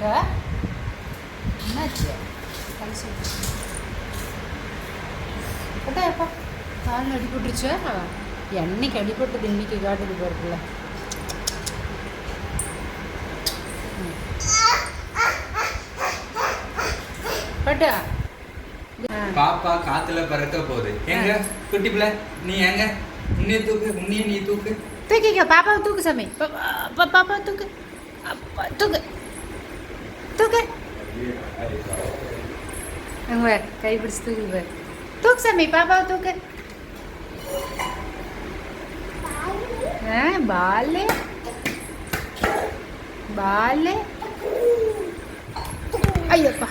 போட்ட என்னாச்சு? கழிச்சு எப்பா காலில் அடிபட்டுருச்சா. என்னைக்கு அடிபட்டது இன்னைக்கு காட்டுது பாருக்குல்ல பட்டா? பாப்பா காத்துல பறக்க போகுது. எங்க? குட்டி பிள்ளை நீ எங்க? உன்னைய தூக்கு உன்னைய நீ தூக்கு. தூக்கிக்க பாப்பாவை தூக்கு சாமி. பாப்பா தூக்கு. அப்பா தூக்கு. அங்க பாரு, கை பிடிச்சு தூக்கு பாரு தூக்கு சாமி பாப்பாவை தூக்கு ஆ பாலு பாலு ஐயப்பா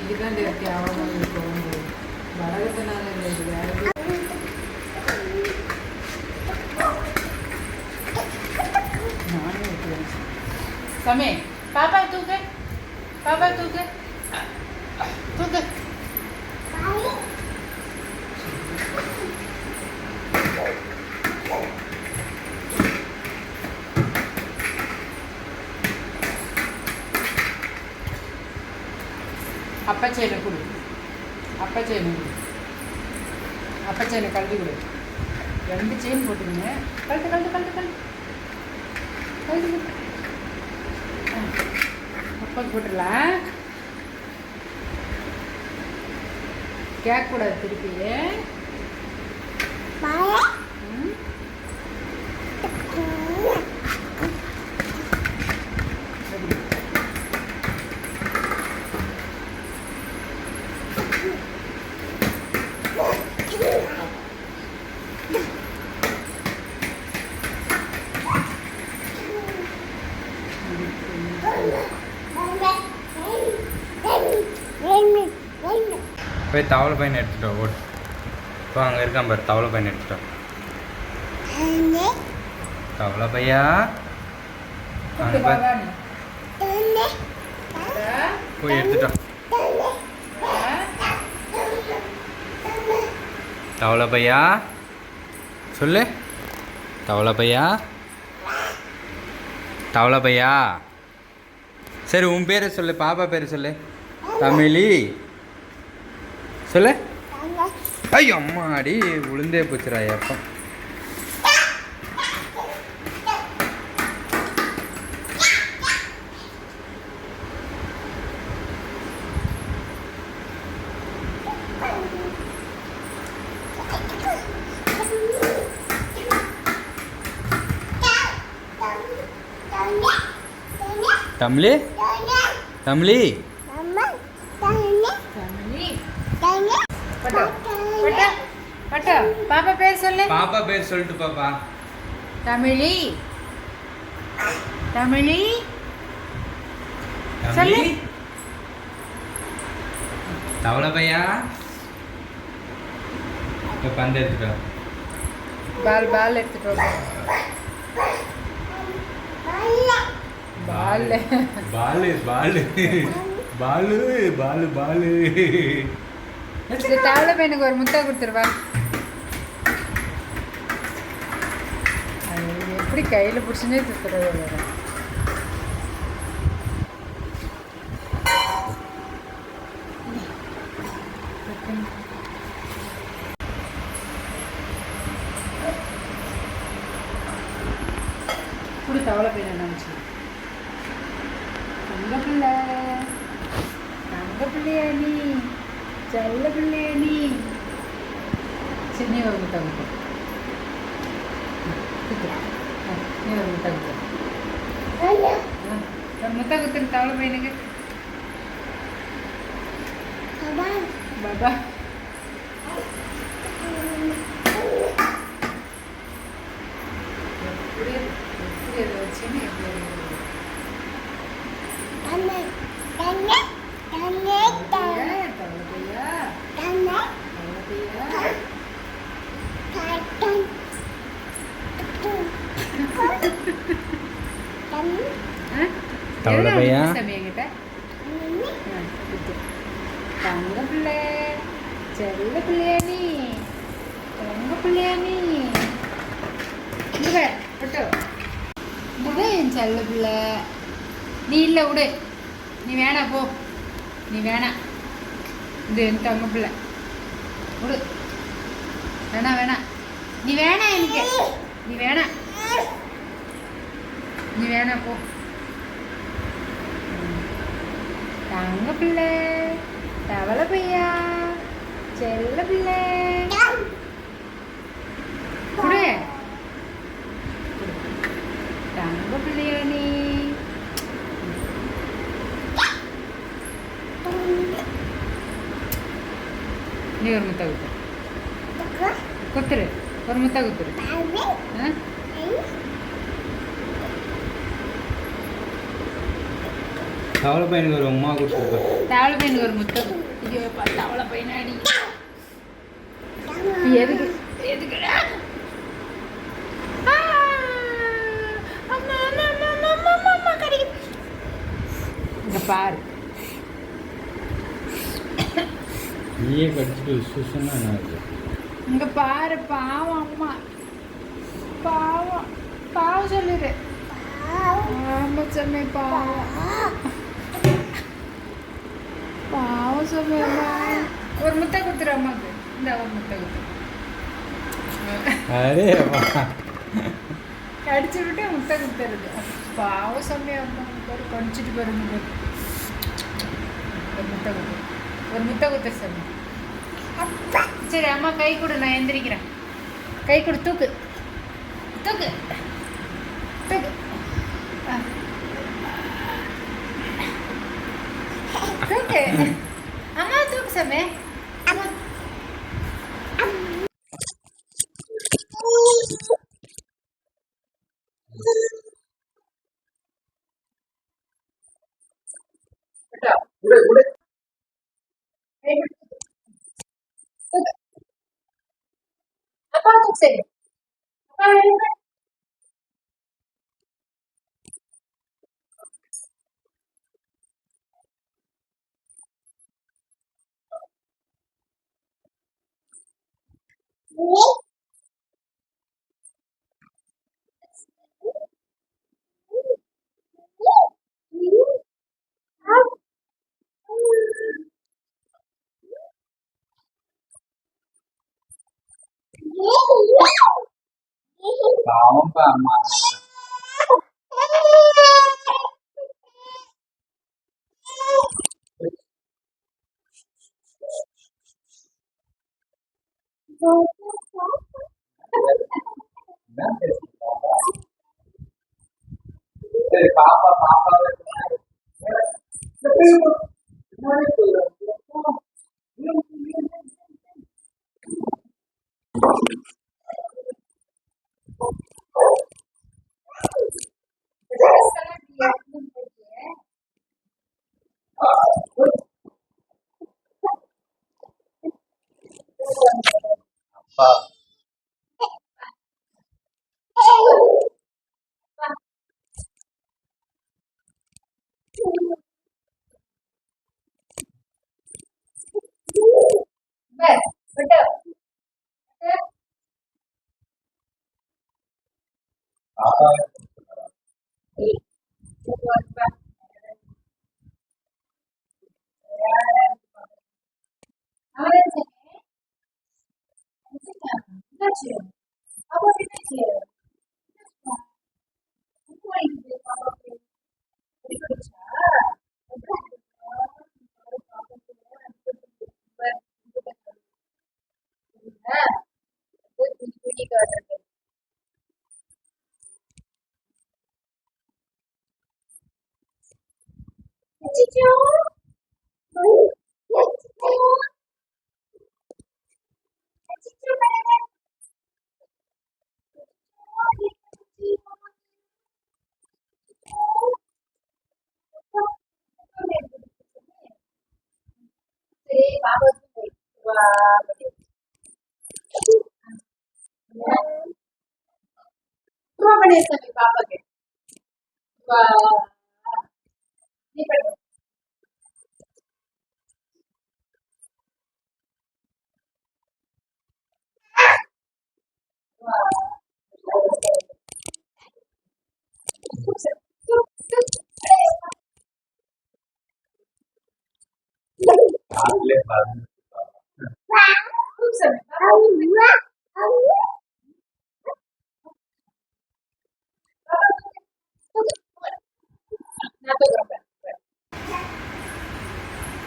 இதுதான் இந்த கேவலம் இருக்கும். வரகத்தினால இல்லை, இது வேற எதுவும் நானே விட்டுறேன். சமே பாப்பா தூக்கு பாப்பா தூக்கு தூக்கு அப்பா செயினை கொடு. அப்பா செயினை கொடு. அப்பா செயினை கழட்டி கொடு. ரெண்டு செயின் கழட்டு கழட்டு கழட்டு கழட்டு. கழட்டு. ஆ, அப்பாவுக்கு போட்டுடலாம். கேட்கக்கூடாது திருப்பி. ம்? போய் தவளை பையன் எடுத்துட்டோம் ஓடு. இப்போ அங்கே இருக்கான் பாரு தவளை பையன் எடுத்துட்டோம் தவளை பையா? போய் எடுத்துட்டோம். தவளை பையா? சொல்லு. தவளை பையா? தவளை பையா? சரி உன் பேரை சொல்லு பாப்பா பேர் சொல்லு. தமிழி. சொல்லு. ஐயோ அம்மாடி உளுந்தே போச்சுடா எப்போ தமிழி தமிழி தமிழி. பட்டு, பட்டு, பட்டு. பாப்பா பேர் சொல்லு. பாப்பா பேர் சொல்லிட்டு பாப்பா. தமிழி. தமிழி. சொல்லு. தவளை பையா இப்போ பந்து எடுத்துட்டோம் பால் பால் எடுத்துட்டு வா. பால். பாலு. பாலு பாலு. பாலு பாலு தவளை பையனுக்கு ஒரு முத்தம் கொடுத்துருவா எப்படி கையில் பிடிச்சுனே சுத்துறது வேற குடு தவளை பையனை நினச்சி தங்க பிள்ளை. தங்க பிள்ளையா நீ? செல்ல பிள்ளையா நீ? முட்டை கொடுத்து நீ ஒரு முட்டை கொடுத்து ஒரு முட்டை கொடுத்துரு தவளை பையனுக்கு பாபா எப்படி எப்படி அதை வச்சுன்னு எப்படி ஆ? தவளை பையா? சாமி என்கிட்ட? ஆ, குத்து. தங்க பிள்ளை செல்ல பிள்ளையா நீ? தங்க பிள்ளையா நீ? விட்டு. விடு என் செல்ல பிள்ளை. நீ இல்லை விடு. நீ வேணாம் போ. நீ வேணாம். இது என் தங்க பிள்ளை. விடு. வேணாம் வேணாம். நீ வேணாம் எனக்கு. நீ வேணாம். நீ வேணாம் போ தங்க பிள்ளை தவளை பையா செல்ல பிள்ளை குடு தங்க பிள்ளையா நீ நீ ஒரு முத்தா குத்து குத்துரு ஒரு முத்தா குத்துரு ஆ? தவளை பையனுக்கு ஒரு உமா கொடுத்துருக்கோம் தவளை பையனுக்கு ஒரு முத்தா ஐயோ தவளை பையனாடி எதுக்கு! அம்மா, அம்மா, அம்மா, அம்மா, அம்மா, அம்மா, அம்மா. இங்க பாரு. நீயே கடிச்சிட்டு இங்க பாரு பாவம் அம்மா. பாவம். பாவம் சொல்லிடு ஆமா சொன்ன பாவம். பாவம் சொன்னா ஒரு முட்டை கொடுத்துரு அம்மாக்கு இந்த ஒரு முட்டை அரே வா கடிச்சு விட்டு முட்டை கொடுத்துருது. பாவம் சொன்ன அம்மா. பாருங்க பாரு. ஒரு முட்டை கொடுத்துரு. ஒரு முட்டை கொடுத்துரு சாமி சரி அம்மா கை கொடு நான் எந்திரிக்கிறேன். கை கொடு தூக்கு. தூக்கு. தூக்கு. ஆ. தூக்கு அம்மா தூக்கு சாமி அம்மா கை கொடு. தூக்கு. அப்பா தூக்கு சரி அப்பா வெளியே வா. பாவம்பா அம்மா என்ன பேசுற பாப்பா? சரி பாப்பா பாப்பா அப்பா 아버지는 지금, 정말 이제 과거에, 그렇죠. పాపకి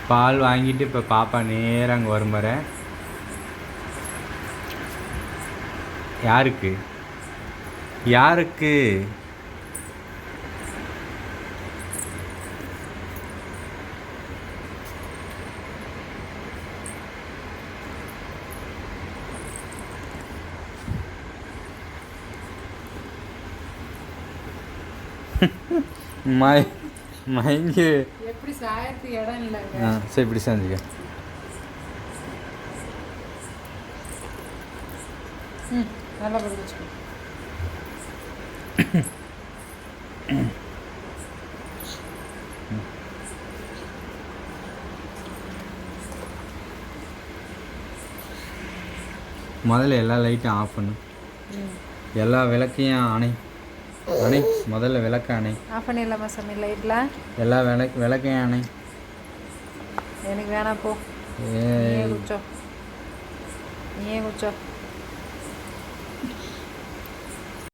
பால் வாங்கிட்டு இப்போ பாப்பா நேராக அங்கே வரும் பாரு. யாருக்கு? யாருக்கு? மய மயங்கி. எப்படி சாயறதுக்கு இடம் இல்லைங்க ஆ சரி இப்படி செஞ்சுக்க. ம். நல்லா படுக்க வச்சுக்கோ முதல்ல எல்லா லைட்டும் ஆஃப் பண்ணு ம் எல்லா விளக்கையும் அணை அணை முதல்ல விளக்க அணை ஆஃப் பண்ணிடலாமா சாமி லைட்டில் எல்லா விளக்கு விளக்கையும் அணை எனக்கு வேணாம் போ ஏ நீயே குச்சோ நீயே குச்சோ